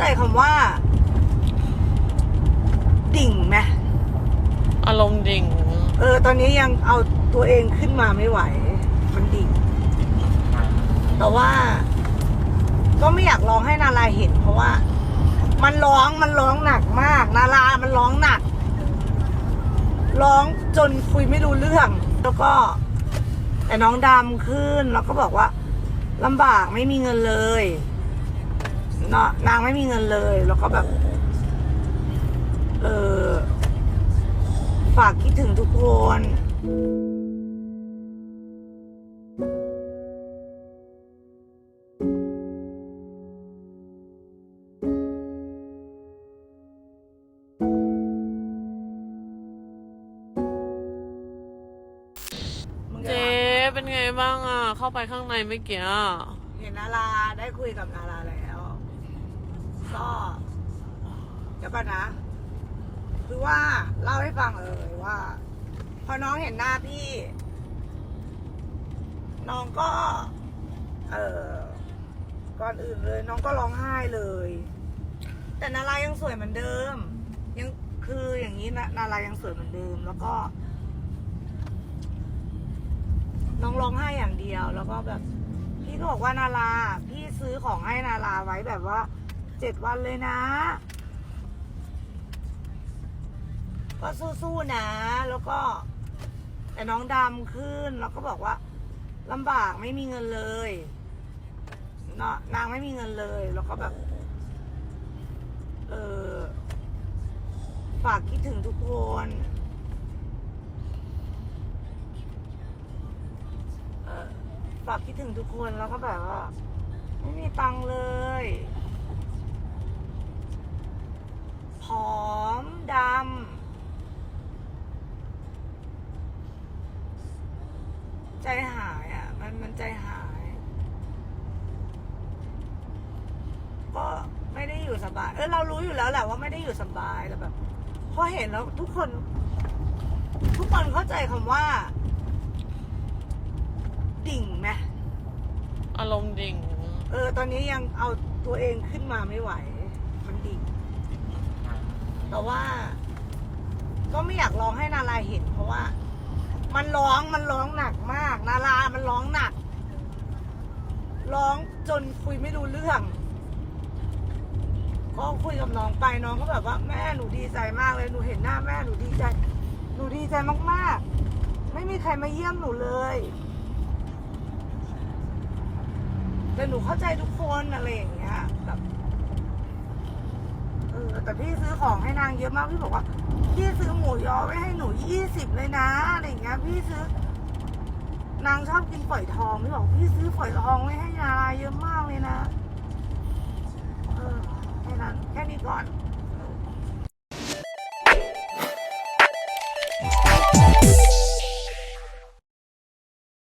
ใจคำว่า ดิ่งไหมอารมณ์ดิ่ง เออ ตอนนี้ยังเอาตัวเองขึ้นมาไม่ไหว มันดิ่ง แต่ว่า ก็ไม่อยากร้องให้นาราเห็น เพราะว่า มันร้องมันร้องหนักมาก นารามันร้องหนัก ร้องจนคุยไม่รู้เรื่อง แล้วก็ แต่น้องดำขึ้นแล้วก็บอกว่าลำบากไม่มีเงินเลยเนาะนางไม่มีเงินเลยแล้วก็แบบ เออฝากคิดถึงทุกคนเจ๊เป็นไงบ้างอะ เข้าไปข้างในเมื่อกี้อะเห็นนาราได้คุยกับนาราแล้ว ก็เดี๋ยวก่อนนะ คือว่าเล่าให้ฟังเลยว่า พอน้องเห็นหน้าพี่ น้องก็ เออก่อนอื่นเลย น้องก็ร้องไห้เลย แต่นารายังสวยเหมือนเดิม ยังคืออย่างนี้นะนารายังสวยเหมือนเดิม แล้วก็ น้องร้องไห้อย่างเดียว แล้วก็แบบ พี่ก็บอกว่านาราพี่ซื้อของให้นาราไว้แบบว่า เจ็ดวันเลยนะ ก็สู้ๆนะ แล้วก็ แต่น้องดำขึ้น แล้วก็บอกว่าลำบากไม่มีเงินเลยเนาะนางไม่มีเงินเลย แล้วก็แบบ เออฝากคิดถึงทุกคนเออฝากคิดถึงทุกคนแล้วก็แบบว่า ไม่มีตังค์เลย ผอมดำ ใจหายอะ มันมันใจหาย ก็ไม่ได้อยู่สบาย เออเรารู้อยู่แล้วแหละว่าไม่ได้อยู่สบายแต่แบบพอเห็นแล้วทุกคน ทุกคนเข้าใจคำว่า ดิ่งไหมอารมณ์ดิ่ง เออ ตอนนี้ยังเอาตัวเองขึ้นมาไม่ไหว มันดิ่ง แต่ว่า ก็ไม่อยากร้องให้นาราเห็นเพราะว่า มันร้องมันร้องหนักมากนารามันร้องหนัก ร้องจนคุยไม่รู้เรื่องก็คุยกับน้องไปน้องก็แบบว่าแม่หนูดีใจมากเลยหนูเห็นหน้าแม่หนูดีใจหนูดีใจมากๆ ไม่มีใครมาเยี่ยมหนูเลยแต่หนูเข้าใจทุกคนอะไรอย่างเงี้ยแบบเออแต่พี่ซื้อของให้นางเยอะมากพี่บอกว่าพี่ซื้อหมูยอไว้ให้หนูยี่สิบเลยนะอะไร งี้ยพี่ซื้อนางชอบกินฝอยทองพี่บอกพี่ซื้อฝอยทองไว้ให้นาราเยอะมากเลยนะ เออแค่นั้นแค่นี้ก่อน